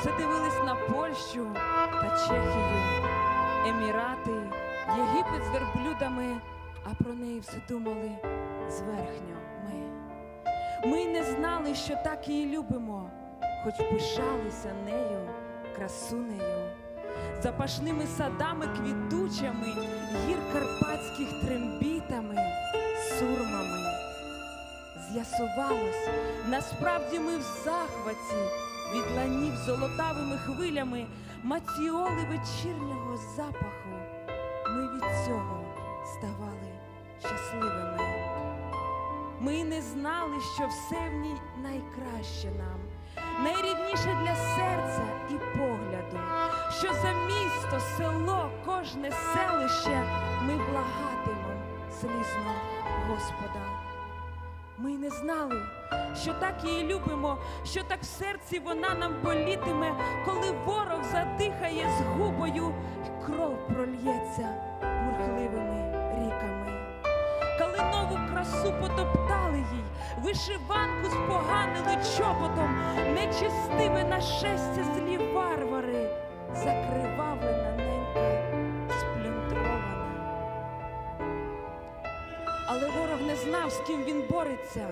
Все дивились на Польщу та Чехію, Емірати, Єгипет з верблюдами, а про неї все думали зверхньо ми. Ми й не знали, що так її любимо, хоч пишалися нею, красунею, запашними садами квітучими, гір карпатських трембітами, сурмами. З'ясувалось, насправді ми в захваті від ланів золотавими хвилями, маціоли вечірнього запаху. Ми від цього ставали щасливими. Ми не знали, що все в ній найкраще нам, найрідніше для серця і погляду, що за місто, село, кожне селище ми благатимем слізно Господа. Ми не знали, що так її любимо, що так в серці вона нам болітиме, коли ворог задихає з губою, й кров прольється бурхливими ріками. Калинову красу потоптали їй, вишиванку споганили чоботом, нечистиве нашестя злі варвари, закривавлена Але ворог не знав, з ким він бореться.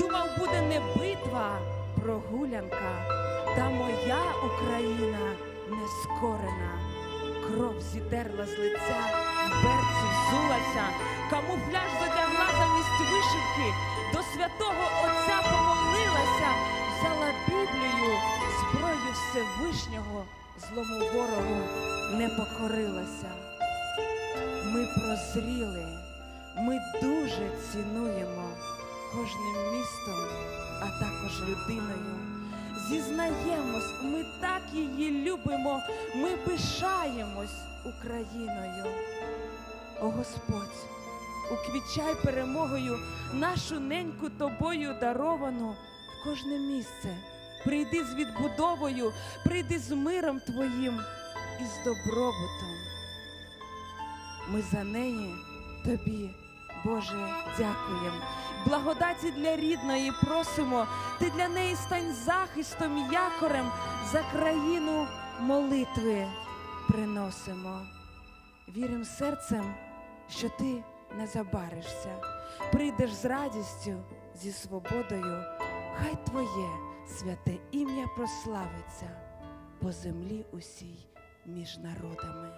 Думав, буде не битва, прогулянка. Та моя Україна не скорена. Кров зідерла з лиця, берці взулася, камуфляж задягла замість вишивки, до святого Отця помолилася, взяла Біблію, зброю Всевишнього, злому ворогу не покорилася. Ми прозріли, ми дуже цінуємо кожним містом, а також людиною. Зізнаємось, ми так її любимо, ми пишаємось Україною. О Господь, уквічай перемогою нашу неньку тобою даровану в кожне місце. Прийди з відбудовою, прийди з миром Твоїм і з добробутом. Ми за неї тобі, Боже, дякуємо. Благодаті для рідної просимо, ти для неї стань захистом якорем за країну молитви приносимо. Вірим серцем, що ти не забаришся, прийдеш з радістю, зі свободою, хай твоє святе ім'я прославиться по землі усій між народами.